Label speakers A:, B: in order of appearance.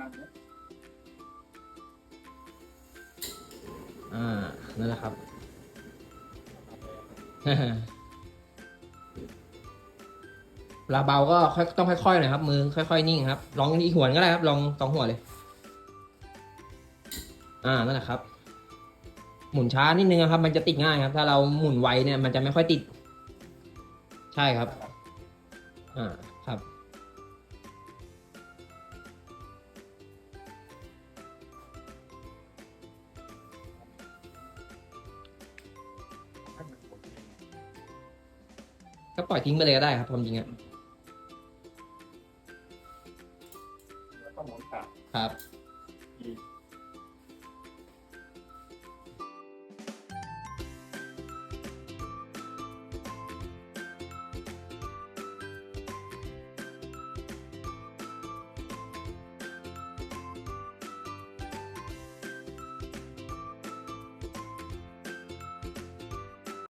A: นานไหม
B: อ่า นั่นแหละครับเวลาเบาก็ค่อยต้องค่อยๆหน่อยครับ มือค่อยๆนิ่งครับ ลองอีกหัวนก็ได้ครับ ลองสองหัวเลย อ่า นั่นแหละครับ หมุนช้านิดนึงครับ มันจะติดง่ายครับ ถ้าเราหมุนไวเนี่ย มันจะไม่ค่อยติด ใช่ครับ อ่า ครับ ก็ปล่อยทิ้งไปเลยก็ได้ครับความจริงอะ
A: แล้วก็หมุนกลับ
B: ครับ
A: อีก